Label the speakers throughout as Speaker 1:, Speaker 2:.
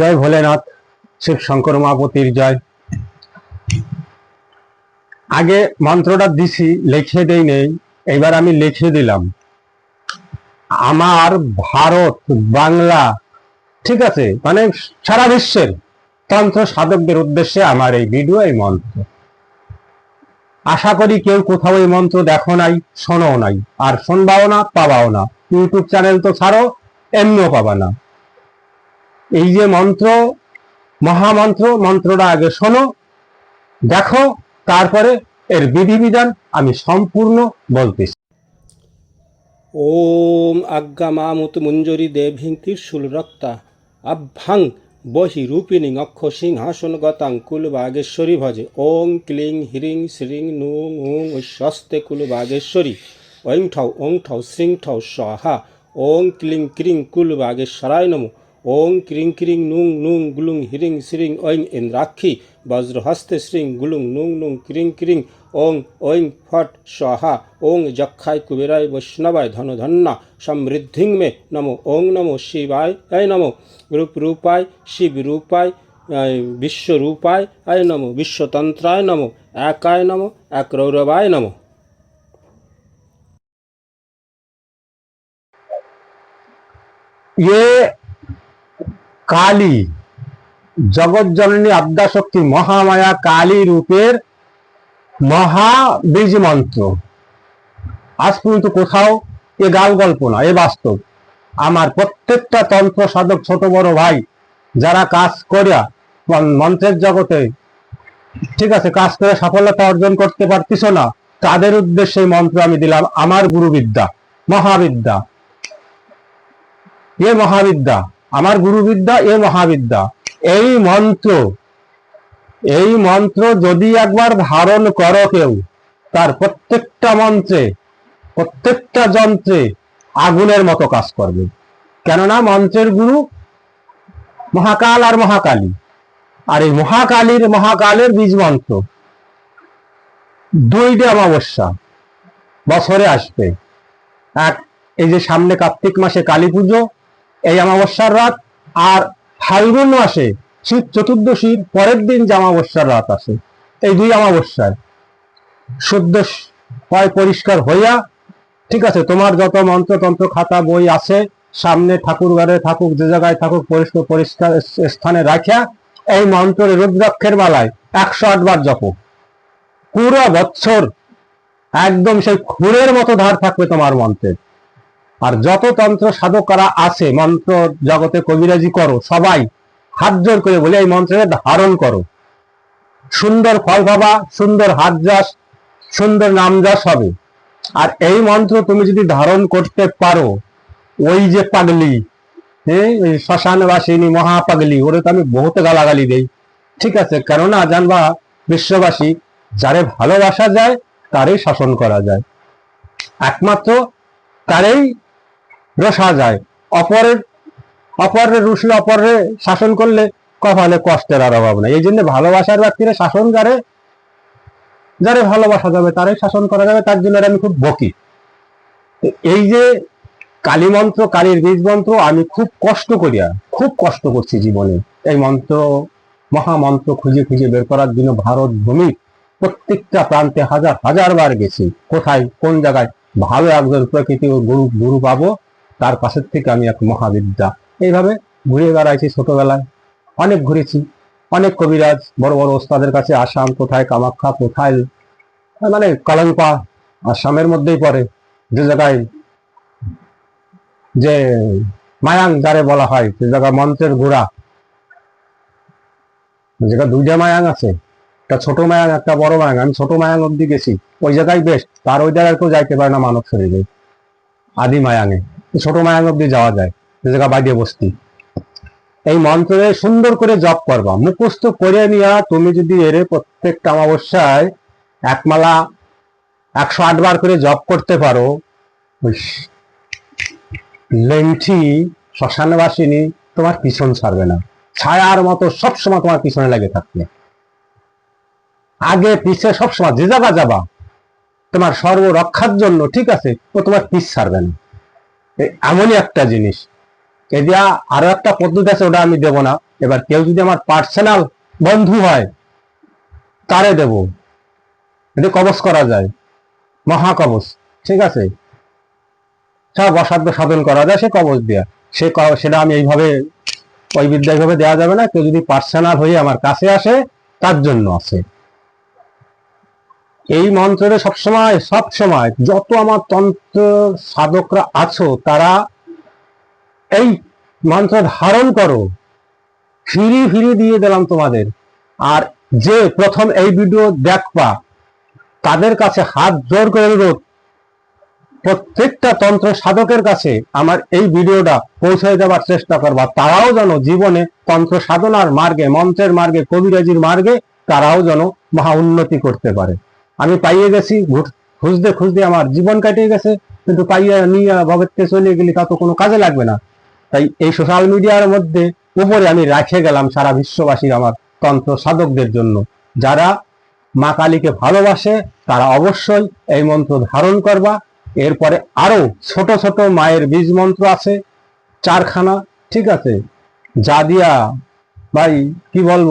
Speaker 1: জয় ভোলেনাথ, শিব শঙ্কর মহাপতির জয়। আগে মন্ত্রটা দিছি লিখে দেই নেই এবার আমি লিখে দিলাম। আমার ভারত, বাংলা, ঠিক আছে মানে সারা বিশ্বের তন্ত্র সাধকদের উদ্দেশ্যে আমার এই ভিডিও, এই মন্ত্র। আশা করি কেউ কোথাও এই মন্ত্র দেখো নাই শোনো নাই, আর শুনবাও না, পাবাও না। ইউটিউব চ্যানেল তো ছাড়ো, এমনিও পাবা না। এই যে মন্ত্র, মহামন্ত্র, মন্ত্রটা আগে শোনো, দেখো, তারপরে এর বিধিবিধান আমি সম্পূর্ণ বলতেছি।
Speaker 2: ওম আজ্ঞা মামুত মঞ্জুরি দেভিং ত্রিশুল রক্তা, আভ্যাং বহি রূপিণী অক্ষ সিংহাসন গতাং কুল বাগেশ্বরী ভজে। ওং ক্লিং হিরিং শ্রীং নুং উং স্বস্তে কুল বাগেশ্বরী ঐং ঠাও ওং ঠাও শ্রীং ঠাও সহা। ওং ক্লিং ক্রিং কুল বাগেশ্বরায় নমো। ওং ক্রিং ক্রিং নুং নুং গুলুং হিরিং শ্রিং ঐং ইন্দ্রাক্ষী বজ্রহস্তে শ্রিং গুলুং নুং নুং ক্রিং ক্রিং ওং ঐং ফট স্বাহা ওং যক্ষায় কুবেরায় বৈষ্ণবায় ধনধন্যা সমৃদ্ধিং মে নমো ওং নমো শিবায় এই নমো রূপ রূপায় শিব রূপায় বিশ্বরূপায় আয় নমো বিশ্বতন্ত্রায় নমো একায় নমো এক রৌরবায় নমো
Speaker 1: ये কালী জগৎ জননী আদ্যাশক্তি মহামায়া কালী রূপের মহা বীজ মন্ত্র। আজ পর্যন্ত কোথাও এ গাল গল্প না, এ বাস্তব। আমার প্রত্যেকটা তন্ত্র সাধক ছোট বড় ভাই যারা কাজ করিয়া মন- মন্ত্রের জগতে ঠিক আছে কাজ করে সফলতা অর্জন করতে পারতিস না, তাদের উদ্দেশ্যে মন্ত্র আমি দিলাম, আমার গুরুবিদ্যা, মহাবিদ্যা। এ মহাবিদ্যা। আমার গুরুবিদ্যা, এ মহাবিদ্যা। এই মন্ত্র এই মন্ত্র যদি একবার ধারণ করো কেউ, তার প্রত্যেকটা মন্ত্রে, প্রত্যেকটা যন্ত্রে আগুনের মতো কাজ করবে। কেননা মন্ত্রের গুরু মহাকাল আর মহাকালী। আর এই মহাকালীর, মহাকালের বীজ মন্ত্র। দুইটা অমাবস্যা বছরে আসবে। এক, এই যে সামনে কার্তিক মাসে কালী পুজো এই অমাবস্যার রাত, আর ফাল্গুন মাসে শীত চতুর্দশীর পরের দিন যে অমাবস্যার রাত আসে, এই দুই অমাবস্যায়। শুদ্ধ হয়, পরিষ্কার হইয়া, ঠিক আছে, তোমার যত মন্ত্রতন্ত্র, খাতা, বই আছে, সামনে ঠাকুর ঘরে থাকুক, যে জায়গায় থাকুক পরিষ্কার পরিষ্কার স্থানে রাখিয়া, এই মন্ত্রের রুদ্রাক্ষের মালায় একশো আটবার জপ। পুরো বৎসর একদম সেই খুরের মতো ধার থাকবে তোমার মন্ত্রের আর যত তন্ত্র সাধকরা আছে, মন্ত্র জগতে কবিরাজি করো, সবাই হাত জোর করে বলে এই মন্ত্রকে ধারণ করো। সুন্দর ফল পাবা, সুন্দর হাত যাস, সুন্দর নাম যাস হবে। আর এই মন্ত্র তুমি যদি ধারণ করতে পারো, ওই যে পাগলি হ্যাঁ শ্মশানবাসিনী, মহাপাগলি, ওরে তো আমি বহুত গালাগালি দেই। ঠিক আছে, কেননা জানবা, বিশ্ববাসী, যারে ভালোবাসা যায়, তারই শাসন করা যায়। একমাত্র তারই রসা যায়। অপরের অপরের রুশলে অপরের শাসন করলে কপালে কষ্টের আর অভাব নাই। এই জন্য ভালোবাসার ব্যক্তিরা শাসন যারে যারে ভালোবাসা যাবে, তারাই শাসন করা যাবে, তার জন্য আমি খুব বকি। এই যে কালী মন্ত্র, কালীর বীজ মন্ত্র, আমি খুব কষ্ট করিয়া খুব কষ্ট করছি জীবনে। এই মন্ত্র মহামন্ত্র খুঁজে খুঁজে বের করার জন্য ভারত ভূমি প্রত্যেকটা প্রান্তে হাজার হাজার বার গেছি। কোথায়, কোন জায়গায় ভালো একজন প্রকৃতি ও গুরু গুরু পাবো? তার পাশের থেকে আমি এক মহাবিদ্যা। এইভাবে ঘুরে বেড়াইছি ছোটবেলায়। অনেক ঘুরেছি। অনেক কবিরাজ, বড় বড় ওস্তাদের কাছে আসাম কোথায়, কামাখ্যা কোথায় মানে কলঙ্কা আসামের মধ্যেই পড়ে। যে জায়গায় যে মায়াং যারে বলা হয়, যে জায়গায় মন্ত্রের ঘোড়া যেটা দুইটা মায়াং আছে। একটা ছোট মায়াং, একটা বড় মায়াং। আমি ছোট মায়াং অব্দি গেছি। ওই জায়গায় বেশ, তার ওই জায়গায় কেউ যাইতে পারে না মানব শরীরে। আদি মায়াঙে। ছোট মায়াং অব্দি যাওয়া যায় জায়গা বাইরে বস্তি। এই মন্ত্রে সুন্দর করে জপ করবা, মুখস্থ করে নিয়া তুমি যদি এরে প্রত্যেকটা অমাবস্যায় একমালা একশো আট বার করে জপ করতে পারো লেংঠি শ্মশানবাসিনী তোমার পিছন ছাড়বে না। ছায়ার মতো সবসময় তোমার পিছনে লেগে থাকবে। আগে পিছে সবসময় যে যাবা যাবা, তোমার সর্বরক্ষার জন্য ঠিক আছে, ও তোমার পিছ ছাড়বে না। এমনই একটা জিনিস। এদিয়া আরও একটা পদ্ধতি আছে, ওটা আমি দেব না। এবার কেউ যদি আমার পার্সোনাল বন্ধু হয়, তারে দেব। এটা কবচ করা যায়। মহাকবচ, ঠিক আছে? সব অসাধ্য সাধন করা যায়, সে কবচ দেয়া। সে সেটা আমি এইভাবে ওই বিদ্যা এইভাবে দেওয়া যাবে না। কেউ যদি পার্সোনাল হয়ে আমার কাছে আসে, তার জন্য আছে। এই মন্ত্রে সবসময় সব সময় যত আমার তন্ত্র সাধকরা আছো, তারা এই মন্ত্র ধারণ করো। ফিরি ফিরি দিয়ে দিলাম তোমাদের। আর যে প্রথম এই ভিডিও দেখবা, তাদের কাছে হাত জোর করে অনুরোধ, প্রত্যেকটা তন্ত্র সাধকের কাছে আমার এই ভিডিওটা পৌঁছে দেওয়ার চেষ্টা করবা। তারাও যেন জীবনে তন্ত্র সাধনার মার্গে, মন্ত্রের মার্গে, কবিরাজির মার্গে, তারাও যেন মহা উন্নতি করতে পারে। আমি পাইয়ে গেছি খুঁজতে খুঁজতে আমার জীবন কাটিয়ে গেছে, কিন্তু পাইয়া নিয়ে ভগতকে চলে গেলে, তা তো কোনো কাজে লাগবে না। তাই এই সোশ্যাল মিডিয়ার মধ্যে উপরে আমি রাখে গেলাম সারা বিশ্ববাসীর আমার তন্ত্র সাধকদের জন্য। যারা মা কালীকে ভালোবাসে, তারা অবশ্যই এই মন্ত্র ধারণ করবা। এরপরে আরও ছোট ছোট মায়ের বীজ মন্ত্র আছে, চারখানা, ঠিক আছে? যা দিয়া, ভাই, কি বলব?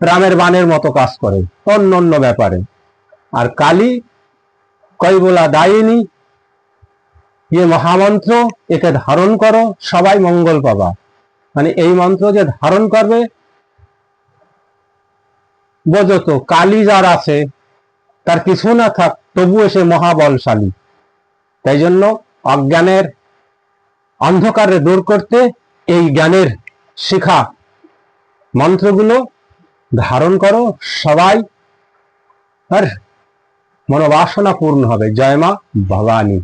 Speaker 1: রামের বানের মতো কাজ করে অন্য অন্য ব্যাপারে। আর কালী, কৈবলা দায়িনী ইয়ে মহামন্ত্র, একে ধারণ করো, সবাই মঙ্গল পাবা। মানে এই মন্ত্র যে ধারণ করবে, বোঝো তো, কালী যার আছে, তার কিছু না থাক তবু এসে মহাবলশালী। তাই জন্য অজ্ঞানের অন্ধকারে দূর করতে এই জ্ঞানের শিখা মন্ত্রগুলো ধারণ করো সবাই আর মনোবাসনা পূর্ণ হবে। জয় মা ভবানী।